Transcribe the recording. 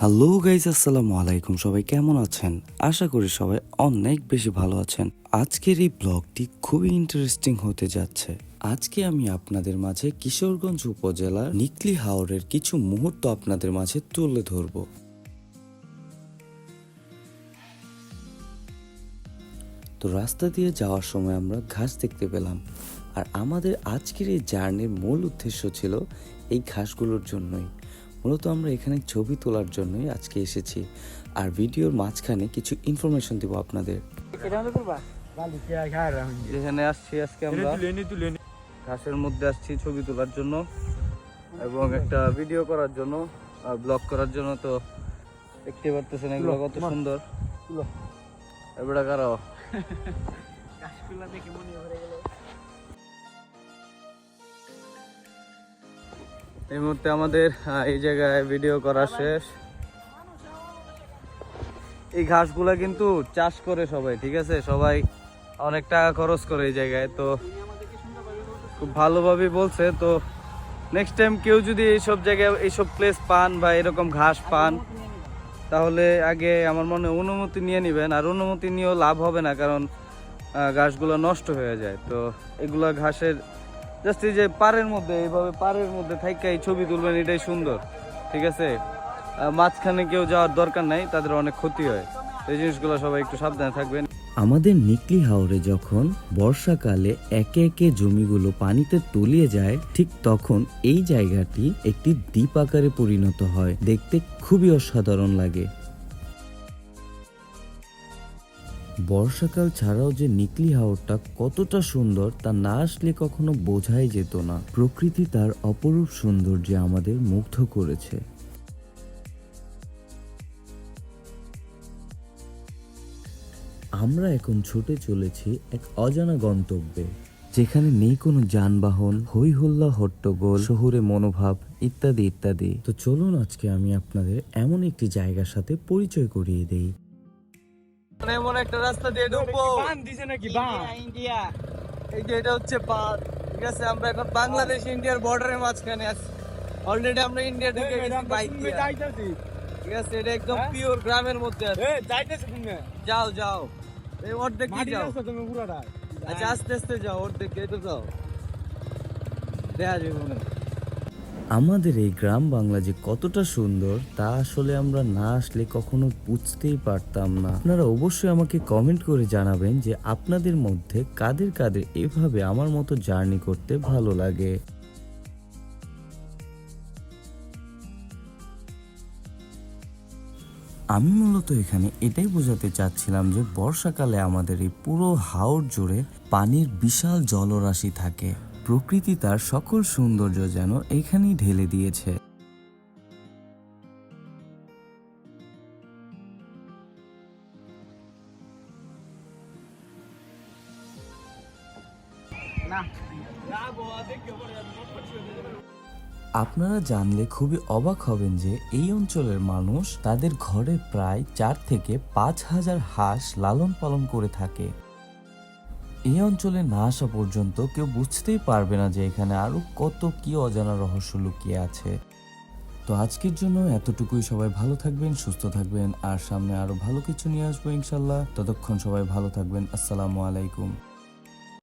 Hello guys আসসালামু আলাইকুম। সবাই কেমন আছেন? আশা করি সবাই অনেক বেশি ভালো আছেন। আজকের এই ব্লগটি খুবই ইন্টারেস্টিং হতে যাচ্ছে। আজকে আমি আপনাদের মাঝে কিশোরগঞ্জ উপজেলার নিকলি হাওরের কিছু মুহূর্ত আপনাদের মাঝে তুলে ধরবো। তো রাস্তা দিয়ে যাওয়ার সময় আমরা ঘাস দেখতে পেলাম। আর আমাদের আজকের এই জার্নির মূল উদ্দেশ্য ছিল এই ঘাসগুলোর জন্যই। মূলত আমরা এখানে ছবি তোলার জন্যই আজকে এসেছি। আর ভিডিওর মাঝখানে কিছু ইনফরমেশন দিব আপনাদের। এখানে আসছি আজকে আমরা। ঘাসের মধ্যে আসছি ছবি তোলার জন্য এবং একটা ভিডিও করার জন্য আর ব্লগ করার জন্য তো দেখতে পারতেছেন এগুলো কত সুন্দর। এবারে কারও? এই মুহূর্তে আমাদের এই জায়গায় ভিডিও করা শেষ। এই ঘাসগুলা কিন্তু চাষ করে সবাই, ঠিক আছে? সবাই অনেক টাকা খরচ করে এই জায়গায়, তো খুব ভালোভাবে বলছে, তো নেক্সট টাইম কেউ যদি এইসব জায়গায়, এইসব প্লেস পান বা এরকম ঘাস পান, তাহলে আগে আমার মনে অনুমতি নিয়ে নেবেন। আর অনুমতি নিয়েও লাভ হবে না, কারণ ঘাসগুলো নষ্ট হয়ে যায়। তো এগুলো ঘাসের জাস্ট এই যে পাড়ের মধ্যে, এইভাবে পাড়ের মধ্যে থাইকা এই ছবি তুলবেন, এটাই সুন্দর। ঠিক আছে? মাঝখানে কেউ যাওয়ার দরকার নাই, তাদের অনেক ক্ষতি হয়। এই জিনিসগুলো সবাই একটু সাবধানে থাকবেন। আমাদের নিকলি হাওরে যখন বর্ষাকালে একে একে জমিগুলো পানিতে তলিয়ে যায়, ঠিক তখন এই জায়গাটি একটি দ্বীপ আকারে পরিণত হয়। দেখতে খুবই অসাধারণ লাগে। বর্ষাকাল ছাড়াও যে নিকলি হাওরটা কতটা সুন্দর তা না আসলে কখনো বোঝাই যেত না। প্রকৃতি তার অপরূপ সৌন্দর্যে আমাদের মুগ্ধ করেছে। আমরা এখন ছুটে চলেছি এক অজানা গন্তব্যে, যেখানে নেই কোনো যানবাহন হই হল্লা হট্টগোল, শহুরে মনোভাব, ইত্যাদি ইত্যাদি। তো চলুন আজকে আমি আপনাদের এমন একটি জায়গার সাথে পরিচয় করিয়ে দেই। এমন একটা রাস্তা দিয়ে ঢুকবো। ইন্ডিয়া এই যে এটা হচ্ছে বাঁধ ঠিক আছে? আমরা এখন বাংলাদেশ ইন্ডিয়ার বর্ডারের মাঝখানে আছি। অলরেডি আমরা ইন্ডিয়া ঢুকে গেছি বাইক দিয়ে। ঠিক আছে? এটা একদম হ্যাঁ? পিওর গ্রামের মধ্যে আছে। যাও যাও। এই অর্ধেক কি যাও। আচ্ছা আস্তে আস্তে যাও অর্ধেক তো যাও। দেখা যাবে মনে হয়। আমাদের এই গ্রাম বাংলা যে কতটা সুন্দর, তা আসলে আমরা না আসলে কখনো বুঝতেই পারতাম না। আপনারা অবশ্যই আমাকে কমেন্ট করে জানাবেন যে আপনাদের মধ্যে কাদের কাদের এভাবে আমার মতো জার্নি করতে ভালো লাগে। আমি মূলত এখানে এটাই বোঝাতে চাচ্ছিলাম যে বর্ষাকালে আমাদের এই পুরো হাওড় জুড়ে পানির বিশাল জলরাশি থাকে। প্রকৃতি তার সকল সৌন্দর্য যেন এখানেই ঢেলে দিয়েছে। আপনারা জানলে খুবই অবাক হবেন যে এই অঞ্চলের মানুষ তাদের ঘরে প্রায় চার থেকে পাঁচ হাজার হাঁস লালন পালন করে থাকে। এই অঞ্চলে না আসা পর্যন্ত কেউ বুঝতেই পারবে না যে এখানে আরও কত কি অজানা রহস্য লুকিয়ে আছে। তো আজকের জন্য এতটুকুই। সবাই ভালো থাকবেন, সুস্থ থাকবেন, আর সামনে আরও ভালো কিছু নিয়ে আসব ইনশাল্লাহ। ততক্ষণ সবাই ভালো থাকবেন। আসসালামু আলাইকুম।